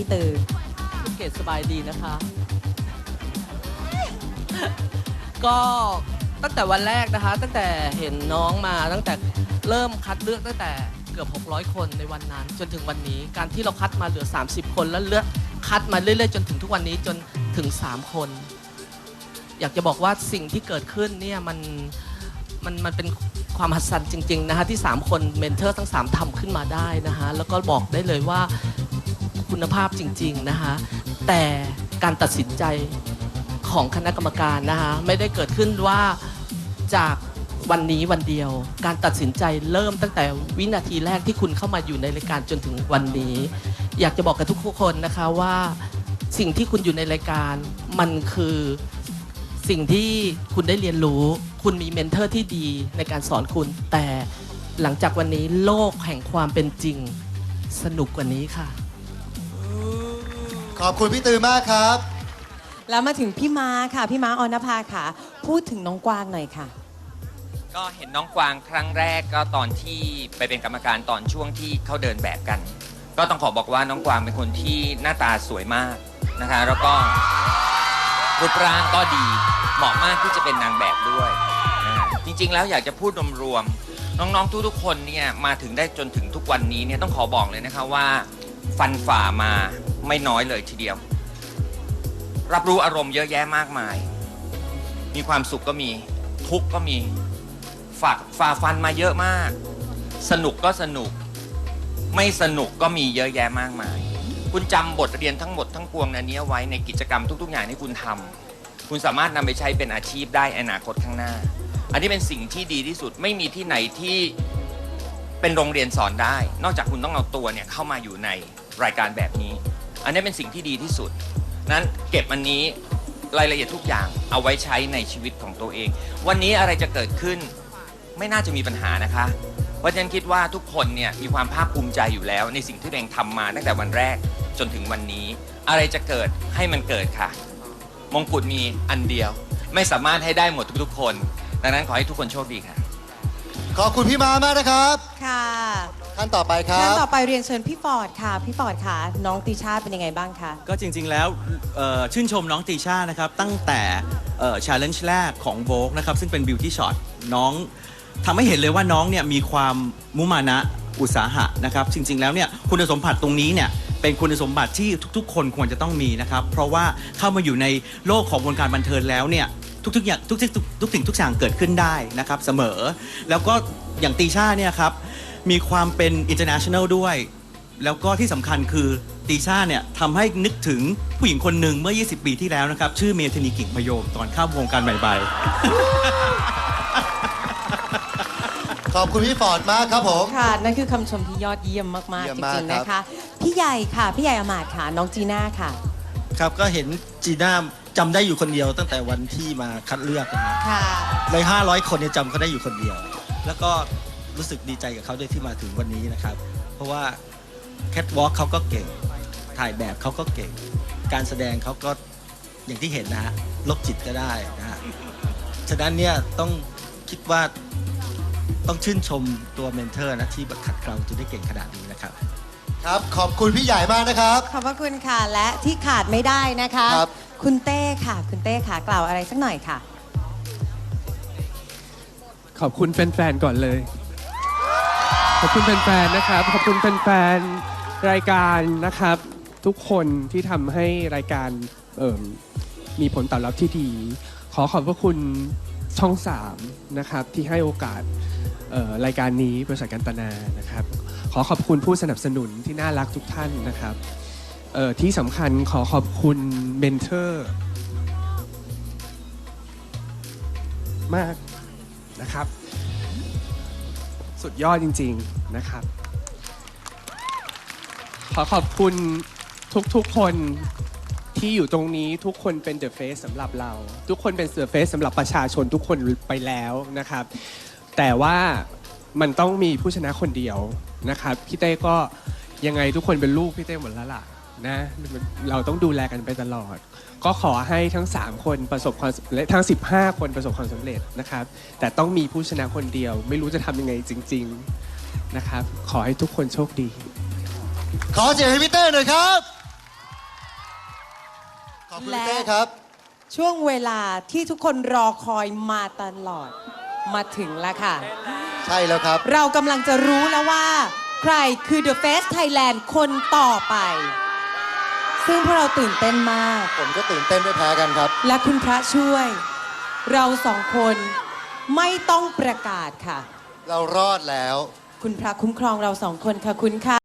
พี่ตือภูเก็ตสบายดีนะคะ ก็ตั้งแต่วันแรกนะคะ ตั้งแต่เห็นน้องมาตั้งแต่เริ่มคัดเลือกตั้งแต่เกือบ 600 คนในวันนั้น จนถึงวันนี้การที่เราคัดมาเหลือ 30 คนแล้วเลือกคัดมาเรื่อยๆ จนถึงทุกวันนี้จนถึง 3 คน อยากจะบอกว่าสิ่งที่เกิดขึ้นเนี่ยมันมันมันเป็นความหัศจรรย์จริง ๆ นะคะที่ 3 คนเมนเทอร์ทั้ง 3ทำขึ้นมาได้นะคะแล้วก็บอกได้เลยว่า คุณภาพจริงๆนะคะแต่การตัดสินใจของคณะกรรมการนะคะไม่ได้เกิดขึ้นว่าจากวันนี้วันเดียว การตัดสินใจเริ่มตั้งแต่วินาทีแรกที่คุณเข้ามาอยู่ในรายการจนถึงวันนี้ อยากจะบอกกับทุกคนนะคะว่าสิ่งที่คุณอยู่ในรายการมันคือสิ่งที่คุณได้เรียนรู้ คุณมีเมนเทอร์ที่ดีในการสอนคุณ แต่หลังจากวันนี้โลกแห่งความเป็นจริง สนุกกว่านี้ค่ะ ขอบคุณพี่ตือมากครับ แล้วมาถึงพี่ม้าค่ะ พี่ม้าออนภาค่ะ พูดถึงน้องกวางหน่อยค่ะ ก็เห็นน้องกวางครั้งแรกก็ตอนที่ไปเป็นกรรมการตอนช่วงที่เขาเดินแบบกัน ก็ต้องขอบอกว่าน้องกวางเป็นคนที่หน้าตาสวยมากนะคะ แล้วก็รูปร่างก็ดีเหมาะมากที่จะเป็นนางแบบด้วยนะฮะจริงๆแล้วอยากจะพูดรวมๆน้องๆทุกๆคนเนี่ยมาถึงได้จนถึงทุกวันนี้เนี่ยต้องขอบอกเลยนะคะว่า ฟันฝ่ามา ไม่น้อยเลยทีเดียว รับรู้อารมณ์เยอะแยะมากมาย มีความสุขก็มีทุกข์ก็มีฝ่าฝ่าฟันมาเยอะมาก สนุกก็สนุก ไม่สนุกก็มีเยอะแยะมากมาย คุณจำบทเรียนทั้งหมดทั้งปวงอันนี้ไว้ในกิจกรรมทุกๆอย่างที่คุณทำคุณสามารถนำไปใช้เป็นอาชีพได้อนาคตข้างหน้า อันนี้เป็นสิ่งที่ดีที่สุดไม่มีที่ไหนที่เป็นโรงเรียนสอนได้ นอกจากคุณต้องเอาตัวเนี่ยเข้ามาอยู่ในรายการแบบนี้ อันนี้เป็นสิ่งที่ดีที่สุด นั้นเก็บอันนี้รายละเอียดทุกอย่างเอาไว้ใช้ในชีวิตของตัวเอง วันนี้อะไรจะเกิดขึ้นไม่น่าจะมีปัญหานะคะ เพราะฉะนั้นคิดว่าทุกคนเนี่ยมีความภาคภูมิใจอยู่แล้ว ในสิ่งที่ตัวเองทำมาตั้งแต่วันแรกจนถึงวันนี้ อะไรจะเกิดให้มันเกิดค่ะ มงกุฎมีอันเดียว ไม่สามารถให้ได้หมดทุกๆคน ดังนั้นขอให้ทุกคนโชคดีค่ะ ขอบคุณพี่มามากนะครับค่ะท่านต่อไปครัท่านบ ต่อไปเรียนเชิญพี่ฟอร์ดค่ะ พี่ฟอร์ดค่ะ น้องติชาเป็นยังไงบ้างคะ ก็จริงๆ แล้วเอ่อชื่นชมน้องตีชานะครับ ตั้งแต่ชาเลนจ์แรกของโ o กนะครับ ซึ่งเป็นบิวตี้ช็อตน้องทำให้เห็นเลยว่าน้องเนี่ยมีความมุมานะอุตสาหะนะครับ จริงๆ แล้วเนี่ยคุณสมบัติตรงนี้เนี่ย เป็นคุณสมบัติที่ทุกๆ คนควรจะต้องมีนะครับ เพราะว่าเข้ามาอยู่ในโลกของวงการบันเทิงแล้วเนี่ย ทุกๆอย่างทุกๆทุกทุกสิ่งทุกอย่างเกิดขึ้นได้นะครับเสมอ แล้วก็อย่างตีชาเนี่ยครับมีความเป็น international ด้วย แล้วก็ที่สำคัญคือตีชาเนี่ยทำให้นึกถึงผู้หญิงคนหนึ่งเมื่อ 20 ปีที่แล้วนะครับ ชื่อเมธานีกิ่งพยมตอนเข้าวงการใหม่ขอบคุณพี่ฟอร์ดมากครับผม ค่ะ นั่นคือคำชมที่ยอดเยี่ยมมาก เยี่ๆยจมมากริงๆครับนะคะพี่ใหญ่ค่ะ พี่ใหญ่อมาตย์ค่ะ น้องจีน่าค่ะ ครับก็เห็นจีน่า จำได้อยู่คนเดียวตั้งแต่วันที่มาคัดเลือกนะฮะค่ะ ใน 500 คนเนี่ยจำเขาได้อยู่คนเดียว แล้วก็รู้สึกดีใจกับเขาด้วยที่มาถึงวันนี้นะครับ เพราะว่าแคทวอล์กเขาก็เก่ง ถ่ายแบบเขาก็เก่ง การแสดงเขาก็อย่างที่เห็นนะฮะโรคจิตก็ได้นะฮะ ฉะนั้นเนี่ยต้องคิดว่าต้องชื่นชมตัวเมนเทอร์นะที่ขัดเกลาจนได้เก่งขนาดนี้นะครับ ครับ ขอบคุณพี่ใหญ่มากนะครับ ขอบพระคุณค่ะ และที่ขาดไม่ได้นะคะ ครับ คุณเต้ค่ะ คุณเต้ค่ะ กล่าวอะไรสักหน่อยค่ะ ขอบคุณแฟนๆ ก่อนเลย ขอบคุณแฟนๆ นะครับ ขอบคุณแฟนๆ รายการนะครับ ทุกคนที่ทำให้รายการเอิ่มมีผลตอบรับที่ดี ขอขอบพระคุณช่อง 3 นะครับ ที่ให้โอกาสเอ่อรายการนี้บริษัทกันตนานะครับ ขอขอบคุณผู้สนับสนุนที่น่ารักทุกท่านนะครับ เอ่อที่สำคัญขอขอบคุณเมนเทอร์ มากนะครับ สุดยอดจริง ๆนะครับ ขอขอบคุณทุกๆคนที่อยู่ตรงนี้ทุกคนเป็นเดอะเฟสสำหรับเรา ทุกคนเป็นเสือเฟสสำหรับประชาชนทุกคนไปแล้วนะครับ แต่ว่ามันต้องมีผู้ชนะคนเดียวนะครับ พี่เต้ก็ยังไงทุกคนเป็นลูกพี่เต้หมดแล้วล่ะ นะ เราต้องดูแลกันไปตลอด ก็ขอให้ทั้ง 3 คนประสบความสำเร็จทั้ง 15 คนประสบความสำเร็จนะครับ แต่ต้องมีผู้ชนะคนเดียว ไม่รู้จะทำยังไงจริง ๆนะครับ ขอให้ทุกคนโชคดี ขอเสียงให้พี่เต้หน่อยครับ ขอบคุณและพี่เต้ครับ ช่วงเวลาที่ทุกคนรอคอยมาตลอดมาถึงแล้วค่ะ ใช่แล้วครับ เรากำลังจะรู้แล้วว่า ใครคือ The Face Thailand คนต่อไป ซึ่งพวกเราตื่นเต้นมาก ผมก็ตื่นเต้นไม่แพ้กันครับ และคุณพระช่วย เราสองคนไม่ต้องประกาศค่ะ เรารอดแล้ว คุณพระคุ้มครองเราสองคนค่ะคุณค่ะ